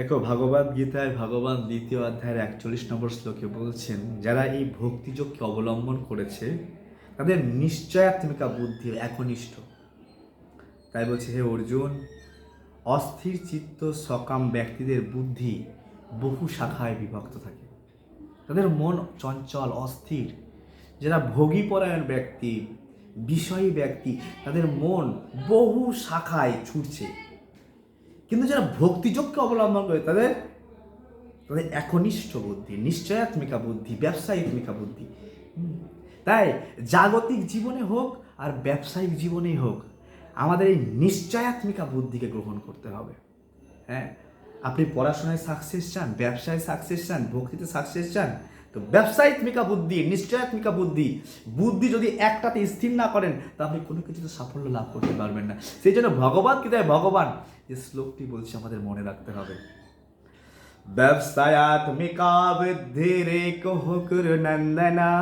দেখো, ভাগবত গীতায় ভগবান দ্বিতীয় অধ্যায়ের একচল্লিশ নম্বর শ্লোকে বলছেন, যারা এই ভক্তিযোগকে অবলম্বন করেছে, তাদের নিশ্চয়াত্মিকা বুদ্ধি একনিষ্ঠ। তাই বলছে, হে অর্জুন, অস্থির চিত্ত সকাম ব্যক্তিদের বুদ্ধি বহু শাখায় বিভক্ত থাকে। তাদের মন চঞ্চল, অস্থির। যারা ভোগীপরায়ণ ব্যক্তি, বিষয়ী ব্যক্তি, তাদের মন বহু শাখায় ছুটছে। কিন্তু যারা ভক্তিযোগকে অবলম্বন করে, তাদের তাদের একনিষ্ঠ বুদ্ধি, নিশ্চয়াত্মিকা বুদ্ধি ব্যবসায়িকমিকা বুদ্ধি। তাই জাগতিক জীবনে হোক আর ব্যবসায়িক জীবনেই হোক, আমাদের এই নিশ্চয়াত্মিকা বুদ্ধিকে গ্রহণ করতে হবে। হ্যাঁ? আপনি পড়াশোনায় সাকসেস চান, ব্যবসায় সাকসেস চান, ভক্তিতে সাকসেস চান তো ব্যবসায়িকমিকা বুদ্ধি, নিশ্চয়াত্মিকা বুদ্ধি বুদ্ধি যদি একটাতে স্থির না করেন তা আপনি কোনো কিছুতে সাফল্য লাভ করতে পারবেন না। সেই জন্য ভগবান কি দেয় ভগবান যে শ্লোকটি বলছে আমাদের মনে রাখতে হবে। ব্যবসায়াত্মিকা বুদ্ধিরেক হুকুর নন্দনা,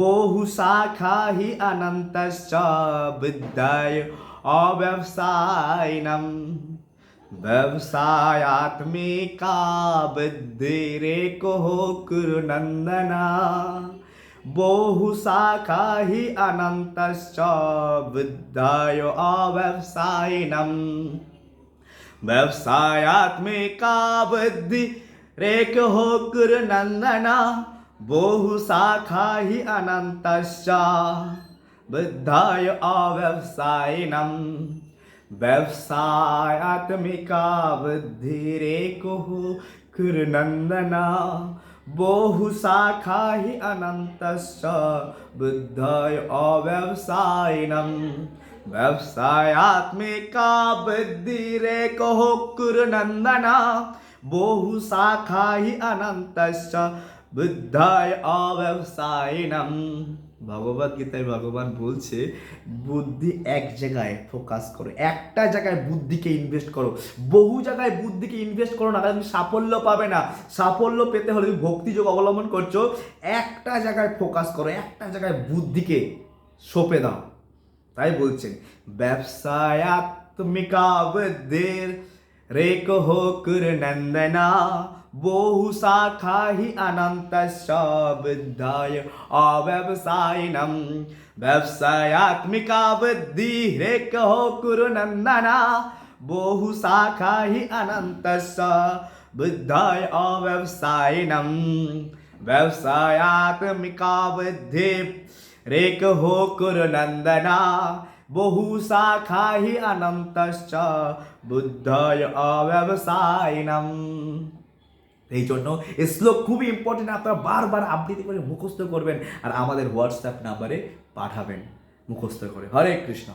বহু শাখা হি অনন্তশ্চ বিদ্যায় অব্যবসায়িনম। ব্যবসায়াত্মিকা বুদ্ধিরেক হুকুর নন্দনা বহু শাখা হি অনন্তশ্চ বিদ্যায় অব্যবসায়িনম ব্যবসায়াত্মিকা বুদ্ধি রেক হোকুর নন্দনা বহু শাখা হি অনন্তশ্চ বুদ্ধায় অব্যবসায়িনম ব্যবসায়াত্মিকা বুদ্ধি রেক হোকুর নন্দনা বহু শাখা হি অনন্তশ্চ বুদ্ধায় অব্যবসায়িনম ব্যবসায়াত্মিকা বুদ্ধি ভগবত গীতায় ভগবান বলছে, বুদ্ধি এক জায়গায় ফোকাস করো। একটা জায়গায় বুদ্ধিকে ইনভেস্ট করো। বহু জায়গায় বুদ্ধিকে ইনভেস্ট করো না তুমি সাফল্য পাবে না। সাফল্য পেতে হলে তুমি ভক্তিযোগ অবলম্বন করছ। একটা জায়গায় ফোকাস করো, একটা জায়গায় বুদ্ধিকে সঁপে দাও। তাই বলছেন ব্যবসায়াত্মিকা বুদ্ধির রেক হোকুর নন্দনা बोहुशाखा हि अनन्तश्च बुद्धाय अव्यवसायिनं व्यवसायात्मिका बुद्धि बुद्धिः रेखः कुरुनन्दना बोहुशाखा हि अनन्तश्च बुद्धाय अव्यवसायिनं व्यवसायात्मिका बुद्धि रेकहो कुरु नन्दना। बहुशाखा हि अनन्तश्च बुद्धय अव्यवसायिनम्। এই জন্য শ্লোক খুবই ইম্পর্টেন্ট আপনারা বারবার আবৃত্তি করে মুখস্থ করবেন আর আমাদের হোয়াটসঅ্যাপ নাম্বারে পাঠাবেন, মুখস্থ করে। হরে কৃষ্ণ।